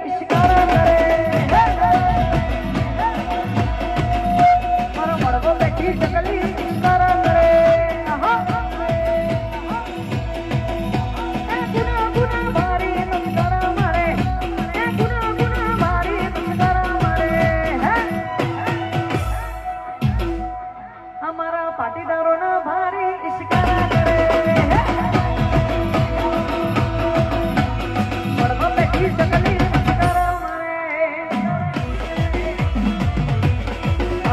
Thank you.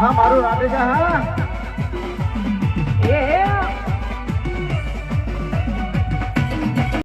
હા મારું રાતે જા હા. એ